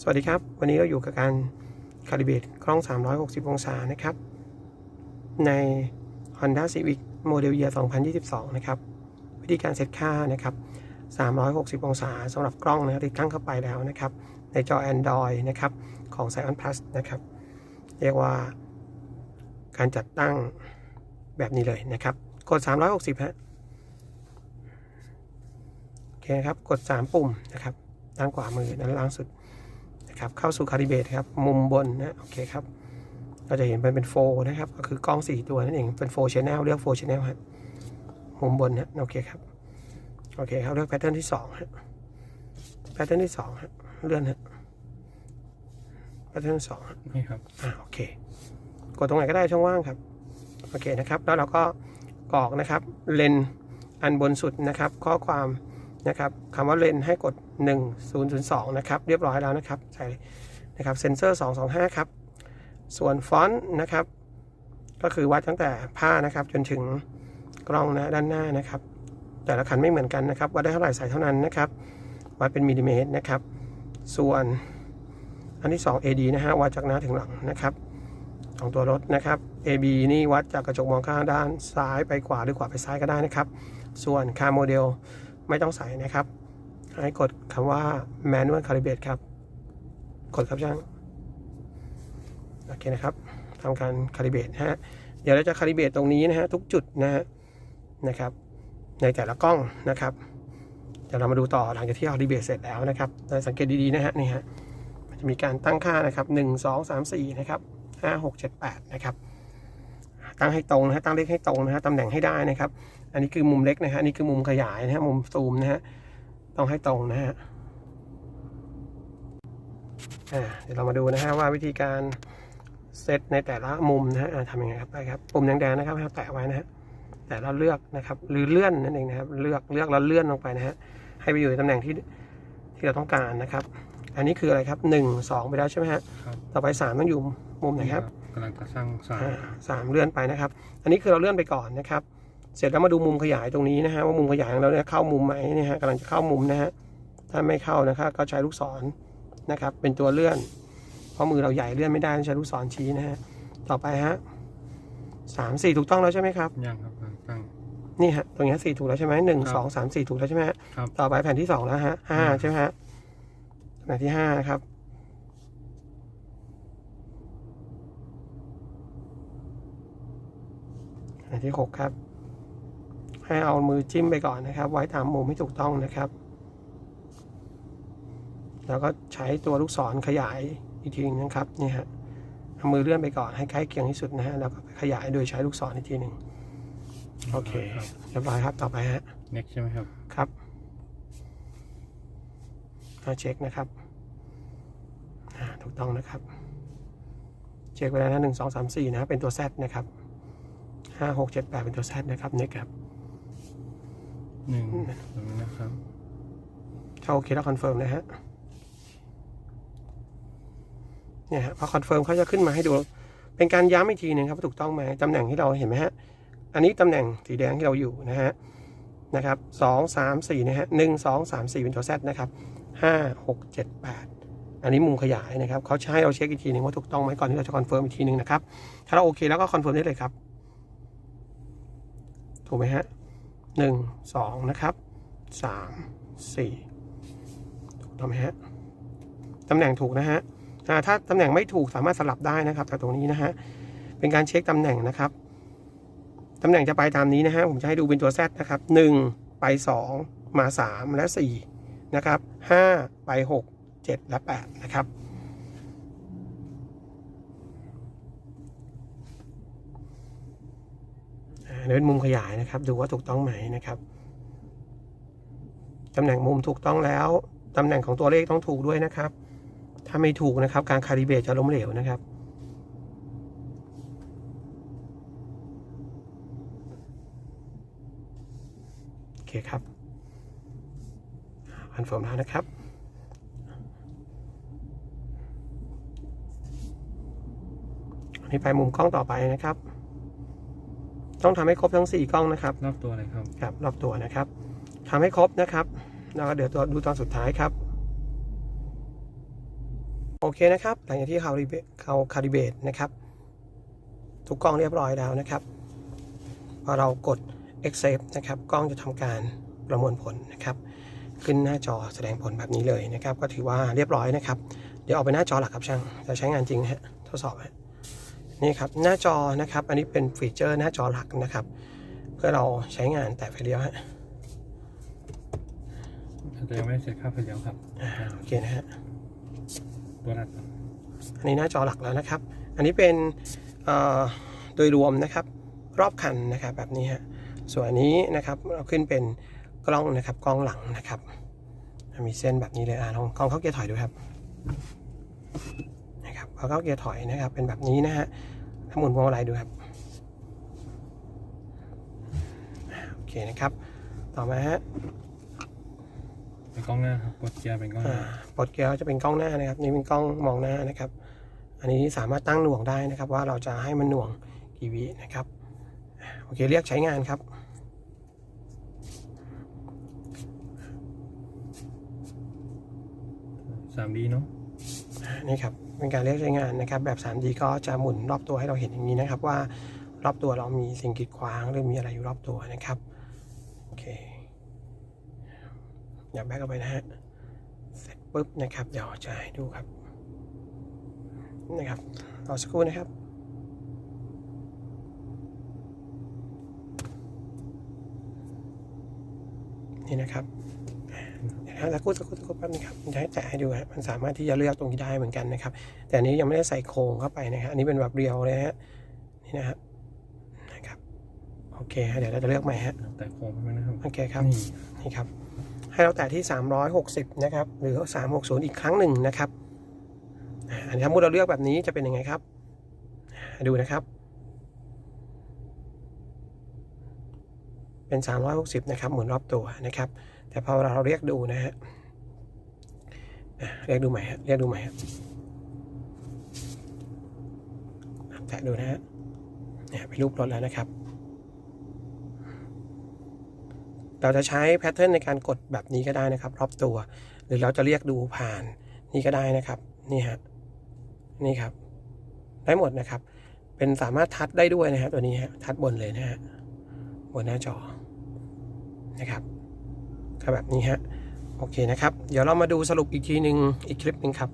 สวัสดีครับ วันนี้เราอยู่กับการคาลิเบตกล้อง 360 องศานะครับ ใน Honda Civic Model Year 2022 นะครับ วิธีการเซตค่านะครับ 360 องศาสำหรับกล้องนะครับติดตั้งเข้าไปแล้วนะครับ ในจอ Android นะครับ ของ Xion Plus นะครับ เรียกว่าการจัดตั้งแบบนี้เลยนะครับ กด 360 ฮะ โอเคครับ กด 3 ปุ่มนะครับด้านขวามือด้านล่างสุด นะครับเข้าสู่คาลิเบตครับมุมบนนะโอเคครับเราจะเห็นเป็นเป็นโฟนะครับก็คือกล้อง 4 ตัวนั่นเองเป็นโฟชแนลเลือกโฟชแนลฮะมุมบนนะโอเคครับโอเคครับเลือกแพทเทิร์นที่2ฮะแพทเทิร์นที่2ฮะเลื่อนฮะแพทเทิร์นที่สองฮะนี่ครับอ่าโอเค กดตรงไหนก็ได้ช่องว่างครับโอเคนะครับ แล้วเราก็กรอกนะครับเลนอันบนสุดนะครับ ข้อความ นะครับคำว่าเลนให้กด 1002 นะครับ เรียบร้อยแล้วนะครับ ใส่นะครับเซนเซอร์ 225 ครับ ส่วนฟอนต์นะครับ ก็คือวัดตั้งแต่ผ้านะครับ จนถึงกล้องนะด้านหน้านะครับ แต่ละคันไม่เหมือนกันนะครับวัดได้เท่าไหร่ใส่เท่านั้นนะครับวัดเป็นมิลลิเมตรนะครับ ส่วนอันที่ 2 AD นะฮะวัดจากหน้าถึงหลังนะครับของตัวรถนะครับ AB นี่วัดจากกระจกมองข้างด้านซ้ายไปขวาหรือขวาไปซ้ายก็ได้นะครับ ส่วนคาร์โมเดล ไม่ต้องใส่นะครับ ให้กดคำว่า manual calibrate ครับ กดครับช่าง โอเคนะครับทำการ calibrate นะฮะ เดี๋ยวเราจะ calibrate ตรงนี้นะฮะทุกจุดนะฮะนะครับ ในแต่ละกล้องนะครับ เดี๋ยวเรามาดูต่อหลังจากที่ calibrate เสร็จแล้วนะครับเราสังเกตดีๆนะฮะนี่ฮะ มันจะมีการตั้งค่านะครับ 1 2 3 4 นะครับห้าหกเจ็ดแปดนะครับ ตั้งให้ตรงนะฮะตั้งเลขให้ตรงนะฮะตำแหน่งให้ได้นะครับ อันนี้คือมุมเล็กนะฮะอันนี้คือมุมขยายนะฮะมุมซูมนะฮะต้องให้ตรงนะฮะอ่าเดี๋ยวเรามาดูนะฮะว่าวิธีการเซตในแต่ละมุมนะฮะอ่าทำยังไงครับไปครับปุ่มแดงๆนะครับให้เราแตะไว้นะฮะแต่เราเลือกนะครับ หรือเลื่อนนั่นเองนะครับ เลือกเลือกแล้วเลื่อนลงไปนะฮะให้ไปอยู่ในตำแหน่งที่ที่เราต้องการนะครับ อันนี้คืออะไรครับหนึ่งสองไปแล้วใช่ไหมฮะครับต่อไปสามต้องอยู่มุมไหนครับ กำลังจะสร้างสายอ่าสามเลื่อนไปนะครับ อันนี้คือเราเลื่อนไปก่อนนะครับ เสร็จแล้วมาดูมุมขยายตรงนี้นะฮะว่ามุมขยายของเราเนี่ยเข้ามุมไหมเนี่ยฮะกำลังจะเข้ามุมนะฮะถ้าไม่เข้านะครับก็ใช้ลูกศรนะครับ เป็นตัวเลื่อน เพราะมือเราใหญ่เลื่อนไม่ได้ต้องใช้ลูกศรชี้นะฮะต่อไปฮะสามสี่ถูกต้องแล้วใช่ไหมครับยังครับกำลังตั้งนี่ฮะตรงนี้สี่ถูกแล้วใช่ไหมหนึ่งครับสองสามสี่ถูกแล้วใช่ไหมฮะครับต่อไปแผ่นที่สองแล้วฮะห้าใช่ไหมฮะแผ่นที่ห้าครับ อันที่หกครับ ให้เอามือจิ้มไปก่อนนะครับ ไว้ตามมุมให้ถูกต้องนะครับ แล้วก็ใช้ตัวลูกศรขยายอีกทีหนึงนะครับนี่ฮะเอามือเลื่อนไปก่อนให้ใกล้เคียงที่สุดนะฮะแล้วก็ขยายโดยใช้ลูกศรอีกทีหนึ่งโอเคครับเรียบร้อยครับต่อไปฮะ next ใช่ไหมครับครับมาเช็คนะครับอ่าถูกต้องนะครับ เช็คไปแล้วนะหนึ่งสองสามสี่นะครับเป็นตัว Z นะครับ ห้าหกเจ็ดแปดเป็นตัว Z นะครับเน็กครับหนึ่งตรงนี้นะครับ ถ้าโอเคแล้วคอนเฟิร์มนะฮะเนี่ยฮะพอคอนเฟิร์มเขาจะขึ้นมาให้ดู เป็นการย้ำอีกทีหนึ่งครับว่าถูกต้องไหมตำแหน่งที่เราเห็นไหมฮะ อันนี้ตำแหน่งสีแดงที่เราอยู่นะฮะนะครับสองสามสี่นะฮะหนึ่งสองสามสี่เป็นตัว Z นะครับห้าหกเจ็ดแปดอันนี้มุมขยายนะครับเขาจะให้เราเช็คอีกทีหนึ่งว่าถูกต้องไหมก่อนที่เราจะคอนเฟิร์มอีกทีหนึ่งนะครับ ถ้าเราโอเคแล้วก็คอนเฟิร์มได้เลยครับ ถูกไหมฮะหนึ่งสองนะครับสามสี่ถูกต้องไหมฮะตำแหน่งถูกนะฮะถ้าตำแหน่งไม่ถูกสามารถสลับได้นะครับจากตรงนี้นะฮะเป็นการเช็คตำแหน่งนะครับตำแหน่งจะไปตามนี้นะฮะผมจะให้ดูเป็นตัว Z นะครับ 1 ไป 2 มา 3 และ 4 นะครับ 5 ไป 6 7 และ 8 นะครับ อ่านี่ เป็นมุมขยายนะครับ ดูว่าถูกต้องไหมนะครับตำแหน่งมุมถูกต้องแล้วตำแหน่งของตัวเลขต้องถูกด้วยนะครับ ถ้าไม่ถูกนะครับ การคาลิเบตจะล้มเหลวนะครับ โอเคครับคอนเฟิร์มแล้วนะครับอันนี้ไปมุมกล้องต่อไปนะครับ ต้องทำให้ครบทั้ง 4 กล้องนะครับรอบตัวเลยครับครับรอบตัวนะครับทำให้ครบนะครับแล้วก็เดี๋ยวตัวดูตอนสุดท้ายครับ โอเคนะครับหลังจากที่เขารีเบเขาคาลิเบตนะครับ ทุกกล้องเรียบร้อยแล้วนะครับพอเรากด accept นะครับกล้องจะทำการประมวลผลนะครับขึ้นหน้าจอแสดงผลแบบนี้เลยนะครับ ก็ถือว่าเรียบร้อยนะครับ เดี๋ยวออกไปหน้าจอหลักครับช่างจะใช้งานจริงฮะทดสอบฮะ นี่ครับหน้าจอนะครับ อันนี้เป็นฟีเจอร์หน้าจอหลักนะครับ เพื่อเราใช้งานแต่ไฟเลี้ยวฮะอาจจะยังไม่ได้เสร็จค่าไฟเลี้ยวครับอ่าโอเคนะฮะตัวหลักครับอันนี้หน้าจอหลักแล้วนะครับ อันนี้เป็นเอ่อโดยรวมนะครับรอบคันนะครับแบบนี้ฮะส่วนอันนี้นะครับเราขึ้นเป็นกล้องนะครับกล้องหลังนะครับ มีเส้นแบบนี้เลยอะลองกล้องเข้าเกียร์ถอยดูครับนะครับ พอเข้าเกียร์ถอยนะครับ เป็นแบบนี้นะฮะถ้าหมุนพวงมาลัยดูครับอ่าโอเคนะครับ ต่อมาฮะเป็นกล้องหน้าครับกดเกียร์เป็นกล้องหอ่าน้าปลดเกียร์จะเป็นกล้องหน้านะครับ นี่เป็นกล้องมองหน้านะครับ อันนี้สามารถตั้งหน่วงได้นะครับ ว่าเราจะให้มันหน่วงกี่วินะครับอ่าโอเคเรียกใช้งานครับสามดีเนาะนี่ครับ เป็นการเรียกใช้งานนะครับ แบบ 3D ก็จะหมุนรอบตัวให้เราเห็นอย่างนี้นะครับ ว่ารอบตัวเรามีสิ่งกีดขวางหรือมีอะไรอยู่รอบตัวนะครับโอเคอย่าแบกเข้าไปนะฮะเสร็จปุ๊บนะครับ เดี๋ยวจะให้ดูครับนะครับรอสักครู่นะครับนี่นะครับ สักครู่สักครู่สักครู่แป๊บนึงครับจะให้แตะให้ดูฮะมันสามารถที่จะเลือกตรงนี้ได้เหมือนกันนะครับ แต่อันนี้ยังไม่ได้ใส่โครงเข้าไปนะครับอันนี้เป็นแบบเรียวเลยฮะนี่นะครับนะครับโอเคฮะเดี๋ยวเราจะเลือกใหม่ฮะแต่โค้งไปนะครับโอเคครับนี่นี่ครับ ให้เราแตะที่ 360 นะครับ หรือ 360 อีกครั้งหนึ่งนะครับอ่าอันนี้ถ้ามุดเราเลือกแบบนี้จะเป็นยังไงครับอ่าดูนะครับ เป็น 360 นะครับหมุนรอบตัวนะครับ แต่พอเราเรียกดูนะฮะเรียกดูใหม่ฮะเรียกดูใหม่ฮะแตะดูนะฮะเนี่ยเป็นรูปรถแล้วนะครับ เราจะใช้แพทเทิร์นในการกดแบบนี้ก็ได้นะครับ รอบตัว หรือเราจะเรียกดูผ่านนี่ก็ได้นะครับ นี่ฮะนี่ครับ ได้หมดนะครับ เป็นสามารถทัดได้ด้วยนะครับตัวนี้ฮะทัดบนเลยนะฮะบนหน้าจอนะครับ ถ้าแบบนี้ฮะ โอเคนะครับ เดี๋ยวเรามาดูสรุปอีกทีหนึ่งอีกคลิปหนึ่งครับ